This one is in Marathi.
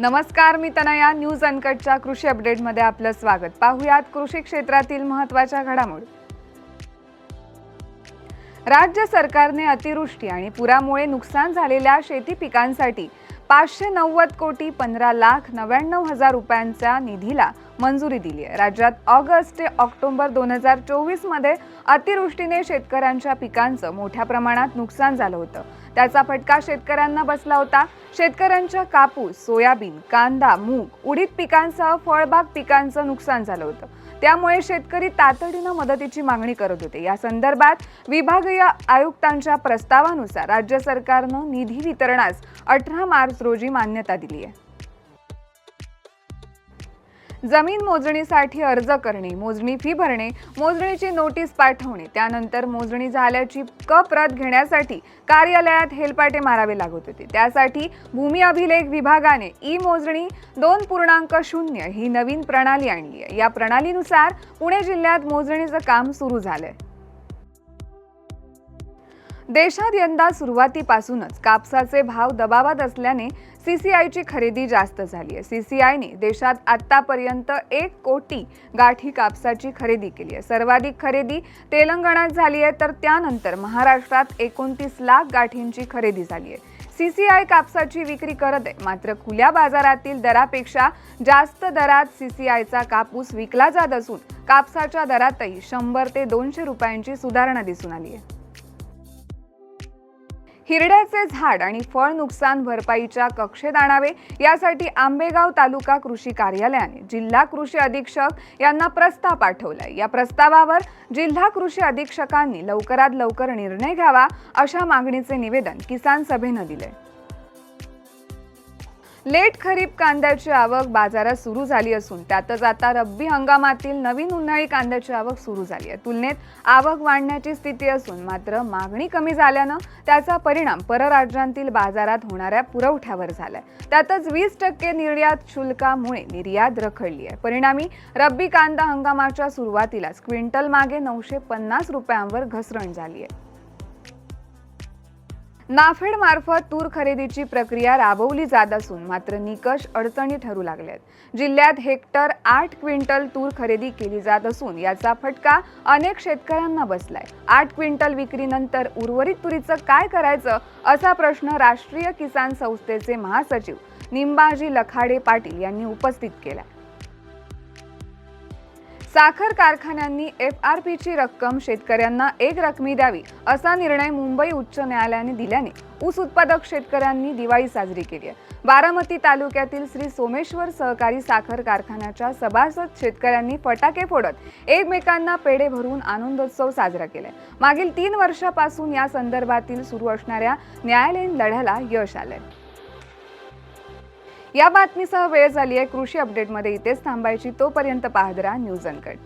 नमस्कार मी तनया. न्यूज अनकटच्या कृषी अपडेटमध्ये आपलं स्वागत. पाहुयात कृषी क्षेत्रातील महत्त्वाच्या घडामोडी. राज्य सरकारने अतिवृष्टी आणि पुरामुळे नुकसान झालेल्या शेती पिकांसाठी पाचशे नव्वद कोटी पंधरा लाख नव्याण्णव हजार रुपयांच्या निधीला मंजुरी दिली आहे. राज्यात ऑगस्ट ते ऑक्टोबर दोन हजार चोवीसमध्ये अतिवृष्टीने शेतकऱ्यांच्या पिकांचं मोठ्या प्रमाणात नुकसान झालं होतं. त्याचा फटका शेतकऱ्यांना बसला होता. शेतकऱ्यांच्या कापूस सोयाबीन कांदा मूग उडीद पिकांसह फळबाग पिकांचं नुकसान झालं होतं. त्यामुळे शेतकरी तातडीनं मदतीची मागणी करत होते. या संदर्भात विभागीय आयुक्तांच्या प्रस्तावानुसार राज्य सरकारनं निधी वितरणास अठरा मार्च रोजी मान्यता दिली आहे. जमीन मोजणीसाठी अर्ज करणे मोजणी फी भरणे मोजणीची नोटीस पाठवणे त्यानंतर मोजणी झाल्याची क प्रत घेण्यासाठी कार्यालयात हेलपाटे मारावे लागत होते. त्यासाठी भूमी अभिलेख विभागाने ई मोजणी दोन पूर्णांक शून्य ही नवीन प्रणाली आणली आहे. या प्रणालीनुसार पुणे जिल्ह्यात मोजणीचं काम सुरू झालंय. देशात यंदा सुरुवातीपासूनच कापसाचे भाव दबावात असल्याने सीसीआयची खरेदी जास्त झाली आहे. सीसीआयने देशात आत्तापर्यंत एक कोटी गाठी कापसाची खरेदी केली आहे. सर्वाधिक खरेदी तेलंगणात झाली आहे तर त्यानंतर महाराष्ट्रात एकोणतीस लाख गाठींची खरेदी झाली आहे. सीसीआय कापसाची विक्री करत आहे. मात्र खुल्या बाजारातील दरापेक्षा जास्त दरात सीसीआयचा कापूस विकला जात असून कापसाच्या दरातही शंभर ते दोनशे रुपयांची सुधारणा दिसून आली आहे. हिरड्याचे झाड आणि फळ नुकसान भरपाईच्या कक्षेत आणावे यासाठी आंबेगाव तालुका कृषी कार्यालयाने जिल्हा कृषी अधीक्षक यांना प्रस्ताव पाठवलाय. या प्रस्तावावर जिल्हा कृषी अधीक्षकांनी लवकरात लवकर निर्णय घ्यावा अशा मागणीचे निवेदन किसान सभेनं दिले लेट खरीप कांद्याची आवक बाजारात सुरू झाली असून त्यातच आता रब्बी हंगामातील नवीन उन्हाळी कांद्याची आवक सुरू झाली आहे. तुलनेत आवक वाढण्याची स्थिती असून मात्र मागणी कमी झाल्यानं त्याचा परिणाम परराज्यांतील बाजारात होणाऱ्या पुरवठ्यावर झालाय. त्यातच वीस टक्के निर्यात शुल्कामुळे निर्यात रखडली आहे. परिणामी रब्बी कांदा हंगामाच्या सुरुवातीलाच क्विंटल मागे नऊशे पन्नास रुपयांवर घसरण झाली आहे. नाफेड मार्फत तूर खरेदीची प्रक्रिया राबवली जात असून मात्र निकष अडचणी ठरू लागल्यात जिल्ह्यात हेक्टर आठ क्विंटल तूर खरेदी केली जात असून याचा फटका अनेक शेतकऱ्यांना बसलाय. आठ क्विंटल विक्रीनंतर उर्वरित तुरीचं काय करायचं असा प्रश्न राष्ट्रीय किसान संस्थेचे महासचिव निंबाजी लखाडे पाटील यांनी उपस्थित केला साखर कारखान्यांनी एफ आर पीची रक्कम शेतकऱ्यांना एक रकमी द्यावी असा निर्णय मुंबई उच्च न्यायालयाने दिल्याने ऊस उत्पादक शेतकऱ्यांनी दिवाळी साजरी केली आहे. बारामती तालुक्यातील श्री सोमेश्वर सहकारी साखर कारखान्याच्या सभासद शेतकऱ्यांनी फटाके फोडत एकमेकांना पेढे भरून आनंदोत्सव साजरा केलाय. मागील तीन वर्षापासून या संदर्भातील सुरू असणाऱ्या न्यायालयीन लढ्याला यश आलंय. या बातमीसह वेळ झाली आहे कृषी अपडेटमध्ये इथेच थांबायची. तोपर्यंत पाहत राहा न्यूज अनकट.